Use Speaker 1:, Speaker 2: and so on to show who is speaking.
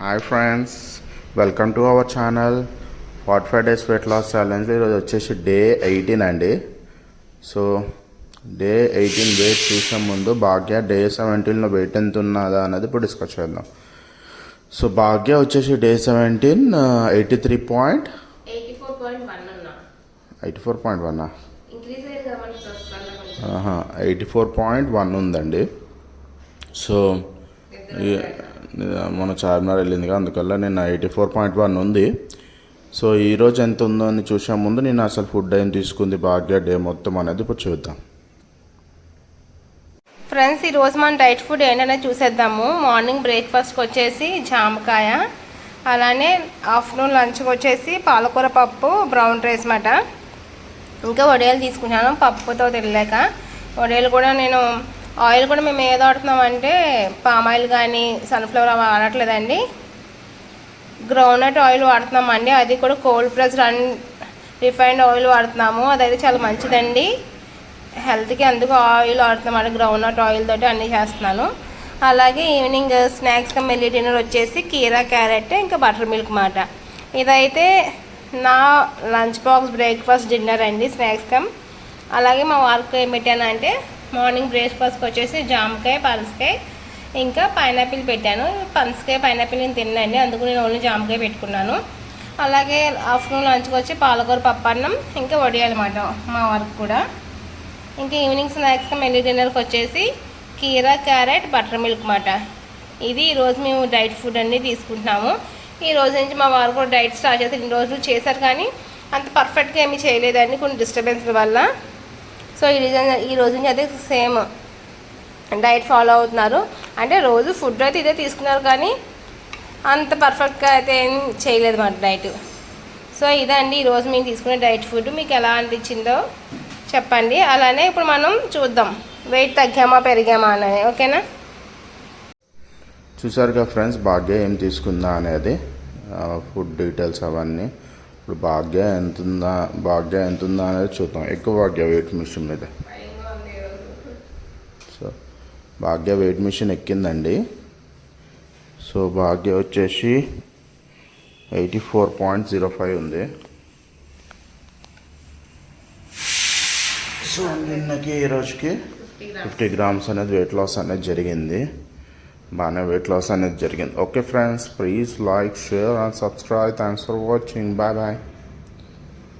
Speaker 1: Hi friends welcome to our channel forty five days weight loss challenge ఈరోజు వచ్చేసి day eighteen అండి. So day eighteen weight చూసే ముందు భాగ్య day సెవెంటీన్లో wait ఎంత ఉన్నదా అనేది ఇప్పుడు డిస్కస్ చేద్దాం. సో భాగ్య వచ్చేసి day seventeen eighty three point
Speaker 2: eighty four point one
Speaker 1: eighty four point one ఉందండి. సో మన చార్మినార్ వెళ్ళింది అందుకల్ల నేను ఎయిటీ ఫోర్ పాయింట్ వన్ ఉంది. సో ఈరోజు ఎంత ఉందో అని చూసే ముందు నేను అసలు ఫుడ్ ఏం తీసుకుంది భాగ్య డే మొత్తం అనేది ఇప్పుడు చూద్దాం.
Speaker 2: ఫ్రెండ్స్ ఈ రోజు మన డైట్ ఫుడ్ ఏంటనే చూసేద్దాము. మార్నింగ్ బ్రేక్ఫాస్ట్కి వచ్చేసి జామకాయ అలానే ఆఫ్టర్నూన్ లంచ్కి వచ్చేసి పాలకూర పప్పు బ్రౌన్ రైస్ మాట ఇంకా వడియాలు తీసుకున్నాను పప్పుతో తినలేక. వడియాలు కూడా నేను ఆయిల్ కూడా మేము ఏది వాడుతున్నామంటే పామ్ ఆయిల్ కానీ సన్ఫ్లవర్ అవి వాడట్లేదండి. గ్రౌండ్నట్ ఆయిల్ వాడుతున్నామండి. అది కూడా cold press run refined oil వాడుతున్నాము. అదైతే చాలా మంచిదండి. హెల్త్కి అందుకు ఆయిల్ వాడుతున్నాం గ్రౌండ్నట్ ఆయిల్ తోటి అన్నీ చేస్తున్నాను. అలాగే ఈవినింగ్ స్నాక్స్గా మెల్లి డిన్నర్ వచ్చేసి కీరా క్యారెట్ ఇంకా బటర్ మిల్క్ మాట. ఇదైతే నా లంచ్ బాక్స్ బ్రేక్ఫాస్ట్ డిన్నర్ అండి స్నాక్స్ కమ్ అలాగే మా వారికి ఏం పెట్టానంటే మార్నింగ్ బ్రేక్ఫాస్ట్కి వచ్చేసి జామకాయ పనసకాయ ఇంకా పైనాపిల్ పెట్టాను. పనసకాయ పైనాపిల్ నేను తిన్నాను అందుకు నేను ఓన్లీ జామకాయ పెట్టుకున్నాను. అలాగే ఆఫ్టర్నూన్ లంచ్కి వచ్చి పాలకూర పప్పన్నం ఇంకా వడియాలన్నమాట మా వారికి కూడా. ఇంకా ఈవినింగ్ స్నాక్స్ మెల్లి డిన్నర్కి వచ్చేసి కీరా క్యారెట్ బటర్ మిల్క్ మాట ఇది ఈరోజు మేము డైట్ ఫుడ్ అన్నీ తీసుకుంటున్నాము. ఈ రోజు నుంచి మా వారు కూడా డైట్ స్టార్ట్ చేసి ఇన్ని రోజులు చేశారు కానీ అంత పర్ఫెక్ట్గా ఏమీ చేయలేదండి. కొన్ని డిస్టర్బెన్స్ల వల్ల. సో ఈ రీజన్ ఈ రోజు నుంచి అయితే సేమ్ డైట్ ఫాలో అవుతున్నారు. అంటే రోజు ఫుడ్ అయితే ఇదే తీసుకున్నారు కానీ అంత పర్ఫెక్ట్గా అయితే ఏం చేయలేదు మాట డైట్ సో ఇదండి ఈరోజు మేము తీసుకునే డైట్ ఫుడ్ మీకు ఎలా అనిపించిందో చెప్పండి. అలానే ఇప్పుడు మనం చూద్దాం. వెయిట్ తగ్గామా పెరిగామా అనేది. ఓకేనా?
Speaker 1: చూసారుగా ఫ్రెండ్స్ భాగ్య ఏం తీసుకుందా అనేది ఫుడ్ డీటెయిల్స్ అవన్నీ. ఇప్పుడు భాగ్య ఎంత ఉందా భాగ్య ఎంత ఉందా అనేది చూద్దాం. ఎక్కువ భాగ్య వెయిట్ మిషన్ మీద. సో భాగ్య వెయిట్ మిషన్ ఎక్కిందండి. సో భాగ్య వచ్చేసి eighty four point zero five ఉంది. సో నిన్నకి ఈ రోజుకి ఫిఫ్టీ గ్రామ్స్ అనేది వెయిట్ లాస్ అనేది జరిగింది. బాగానే వెయిట్ లాస్ అనేది జరిగింది okay friends please like share and subscribe thanks for watching bye bye